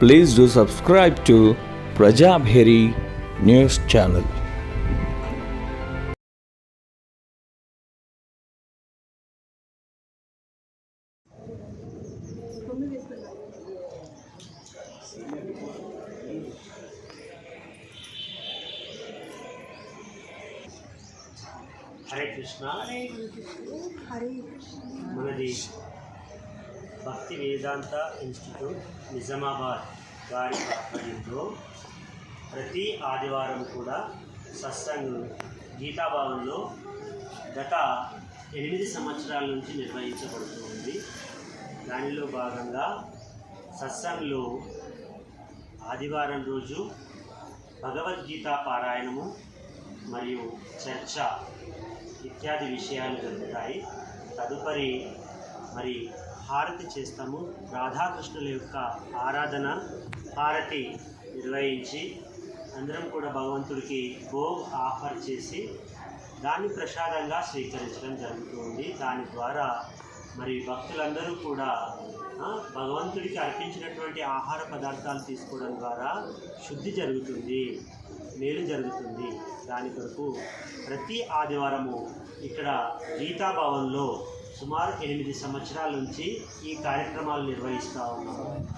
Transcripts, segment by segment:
please do subscribe to Prajabheri News Channel. हरे कृष्णा हरे कृष्ण భక్తి వేదాంత institute Nizamabad వారి ఆధ్వర్యంలో ప్రతి ఆదివారం కూడా సత్సంగ్ గీతాభావంలో గత ఎనిమిది సంవత్సరాల నుంచి నిర్వహించబడుతుంది దానిలో భాగంగా సత్సంగ్లో ఆదివారం రోజు భగవద్గీత పారాయణము మరియు చర్చ ఇత్యాది విషయాలు జరుగుతాయి. తదుపరి మరి హారతి చేస్తాము. రాధాకృష్ణుల యొక్క ఆరాధన హారతి నిర్వహించి అందరం కూడా భగవంతుడికి భోగ్ ఆఫర్ చేసి దాన్ని ప్రసాదంగా స్వీకరించడం జరుగుతుంది. దాని ద్వారా మరి భక్తులందరూ కూడా భగవంతుడికి అర్పించినటువంటి ఆహార పదార్థాలు తీసుకోవడం ద్వారా శుద్ధి జరుగుతుంది మేలు జరుగుతుంది. దాని కొరకు ప్రతి ఆదివారము ఇక్కడ గీతా భవన్లో సుమారు ఎనిమిది సంవత్సరాల నుంచి ఈ కార్యక్రమాలు నిర్వహిస్తూ ఉన్నాము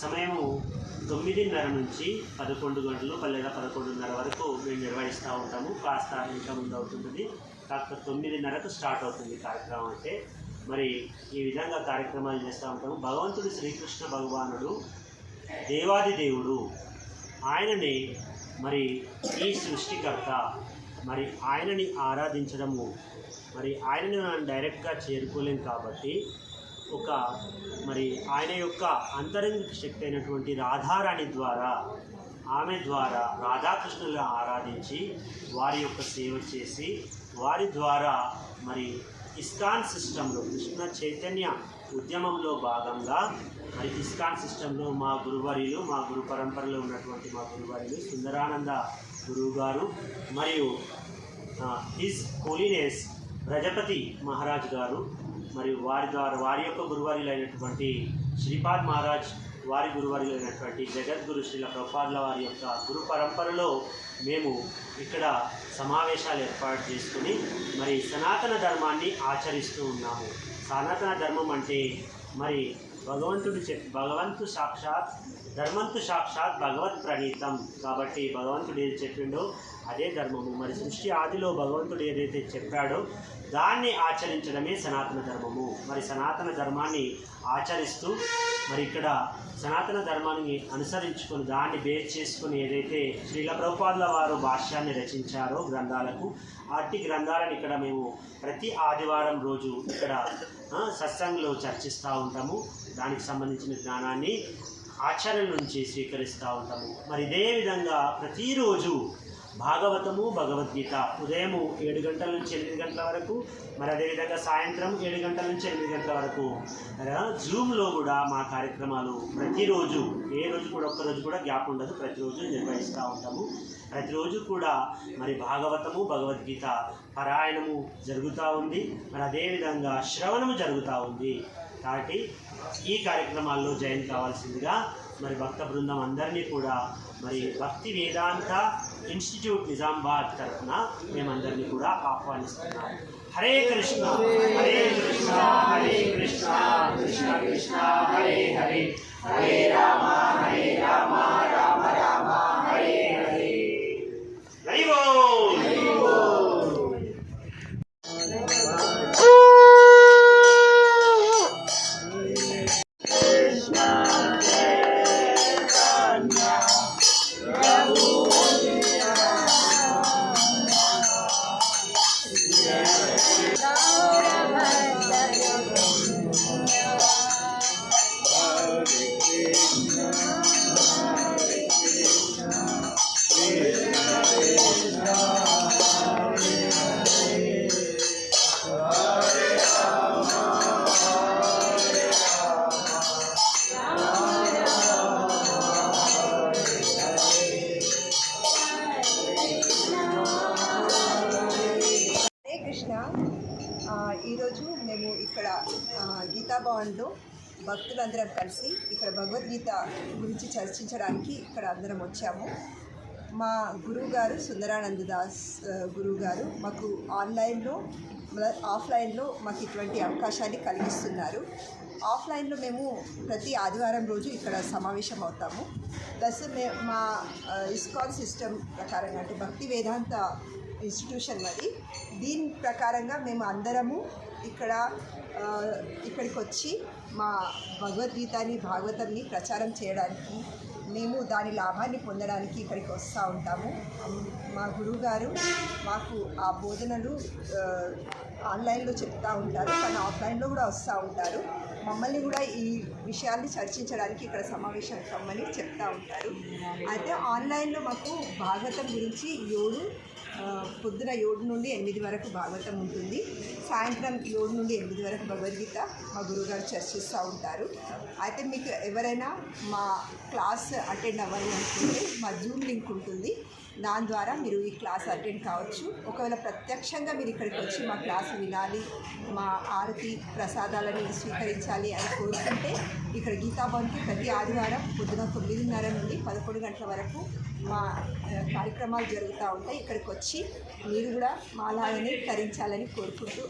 సమయము తొమ్మిదిన్నర నుంచి పదకొండు గంటలు లేదా పదకొండున్నర వరకు మేము నిర్వహిస్తూ ఉంటాము. కాస్త ఇంకా ముందు అవుతుంది కాకపోతే తొమ్మిదిన్నరకు స్టార్ట్ అవుతుంది కార్యక్రమం అయితే. మరి ఈ విధంగా కార్యక్రమాలు చేస్తూ ఉంటాము. భగవంతుడు శ్రీకృష్ణ భగవానుడు దేవాది దేవుడు. ఆయనని మరి ఈ సృష్టికర్త. మరి ఆయనని ఆరాధించడము. మరి ఆయనని మనం డైరెక్ట్గా చేరుకోలేం కాబట్టి ఒక మరి ఆయన యొక్క అంతరంగిక శక్తి అయినటువంటి రాధారాణి ద్వారా ఆమె ద్వారా రాధాకృష్ణులను ఆరాధించి వారి యొక్క సేవ చేసి వారి ద్వారా మరి ఇస్కాన్ సిస్టంలో కృష్ణ చైతన్య ఉద్యమంలో భాగంగా మరి ఇస్కాన్ సిస్టంలో మా గురువర్యులు మా గురు పరంపరలో ఉన్నటువంటి మా గురువర్యులు సుందరానంద గురువు గారు మరియు హిజ్ హోలీనెస్ ప్రజపతి మహారాజ్ గారు మరియు వారి ద్వారా వారి యొక్క గురువర్యులైనటువంటి శ్రీపాద్ మహారాజ్ వారి గురువర్యులైనటువంటి జగద్గురు శ్రీల ప్రపాదుల వారి యొక్క గురు పరంపరలో మేము ఇక్కడ సమావేశాలు ఏర్పాటు చేసుకుని మరి సనాతన ధర్మాన్ని ఆచరిస్తూ ఉన్నాము. సనాతన ధర్మం అంటే మరి భగవంతుడు చెప్ భగవంతు సాక్షాత్ ధర్మంతు సాక్షాత్ భగవత్ ప్రణీతం. కాబట్టి భగవంతుడు ఏది చెప్పిండో అదే ధర్మము. మరి సృష్టి ఆదిలో భగవంతుడు ఏదైతే చెప్పాడో దాన్ని ఆచరించడమే సనాతన ధర్మము. మరి సనాతన ధర్మాన్ని ఆచరిస్తూ మరి ఇక్కడ సనాతన ధర్మాన్ని అనుసరించుకొని దాన్ని బేస్ చేసుకుని ఏదైతే శ్రీల ప్రభుపాదుల వారు భాష్యాన్ని రచించారో గ్రంథాలకు అట్టి గ్రంథాలను ఇక్కడ మేము ప్రతి ఆదివారం రోజు ఇక్కడ సత్సంగంలో చర్చిస్తూ ఉంటాము. దానికి సంబంధించిన జ్ఞానాన్ని ఆచరణ నుంచి స్వీకరిస్తూ ఉంటాము. మరి ఇదే విధంగా ప్రతిరోజు భాగవతము భగవద్గీత. ఉదయము ఏడు గంటల నుంచి ఎనిమిది గంటల వరకు మరి అదేవిధంగా సాయంత్రం ఏడు గంటల నుంచి ఎనిమిది గంటల వరకు. జూమ్లో కూడా మా కార్యక్రమాలు ప్రతిరోజు ఏ రోజు కూడా ఒక్క రోజు కూడా గ్యాప్ ఉండదు. ప్రతిరోజు నిర్వహిస్తూ ఉంటాము. ప్రతిరోజు కూడా మరి భాగవతము భగవద్గీత పారాయణము జరుగుతూ ఉంది. మరి అదేవిధంగా శ్రవణము జరుగుతూ ఉంది. కాబట్టి ఈ కార్యక్రమాల్లో జాయిన్ కావాల్సిందిగా మరి భక్త బృందం అందరినీ కూడా మరి భక్తి వేదాంత ఇన్స్టిట్యూట్ నిజామాబాద్ తరఫున మేమందరినీ కూడా ఆహ్వానిస్తున్నాం. హరే కృష్ణ హరే కృష్ణ హరే కృష్ణ కృష్ణ కృష్ణ హరే హరే. హరే రామ హరే రామ హరే కృష్ణ భవన్లో భక్తులందరం కలిసి ఇక్కడ భగవద్గీత గురించి చర్చించడానికి ఇక్కడ అందరం వచ్చాము. మా గురువు గారు సుందరానంద దాస్ గురువు గారు మాకు ఆన్లైన్లో ఆఫ్లైన్లో మాకు ఇటువంటి అవకాశాన్ని కలిగిస్తున్నారు. ఆఫ్లైన్లో మేము ప్రతి ఆదివారం రోజు ఇక్కడ సమావేశం అవుతాము. ప్లస్ మే మా ఇస్కాన్ సిస్టమ్ ప్రకారంగా అంటే భక్తి వేదాంత ఇన్స్టిట్యూషన్ మరి. దీని ప్రకారంగా మేము అందరము ఇక్కడ ఇక్కడికి వచ్చి మా భగవద్గీతని భాగవతంని ప్రచారం చేయడానికి మేము దాని లాభాన్ని పొందడానికి ఇక్కడికి వస్తూ ఉంటాము. మా గురువు గారు మాకు ఆ బోధనలు ఆన్లైన్లో చెప్తూ ఉంటారు కానీ ఆఫ్లైన్లో కూడా వస్తూ ఉంటారు. మమ్మల్ని కూడా ఈ విషయాల్ని చర్చించడానికి ఇక్కడ సమావేశం కమ్మని చెప్తూ ఉంటారు. అయితే ఆన్లైన్లో మాకు భాగవతం గురించి ఏడు పొద్దున ఏడు నుండి ఎనిమిది వరకు భాగవతం ఉంటుంది. సాయంత్రం ఏడు నుండి ఎనిమిది వరకు భగవద్గీత మా గురువుగారు చర్చిస్తూ ఉంటారు. అయితే మీకు ఎవరైనా మా క్లాస్ అటెండ్ అవ్వాలి అనుకుంటే మా జూమ్ లింక్ ఉంటుంది. దాని ద్వారా మీరు ఈ క్లాస్ అటెండ్ కావచ్చు. ఒకవేళ ప్రత్యక్షంగా మీరు ఇక్కడికి వచ్చి మా క్లాస్ వినాలి మా ఆరతి ప్రసాదాలని స్వీకరించాలి అని కోరుకుంటే ఇక్కడ గీతాభవన్కి ప్రతి ఆదివారం పొద్దున తొమ్మిదిన్నర నుండి పదకొండు గంటల వరకు మా కార్యక్రమాలు జరుగుతూ ఉంటాయి. ఇక్కడికి వచ్చి మీరు కూడా మాలాగనే తరించాలని కోరుకుంటూ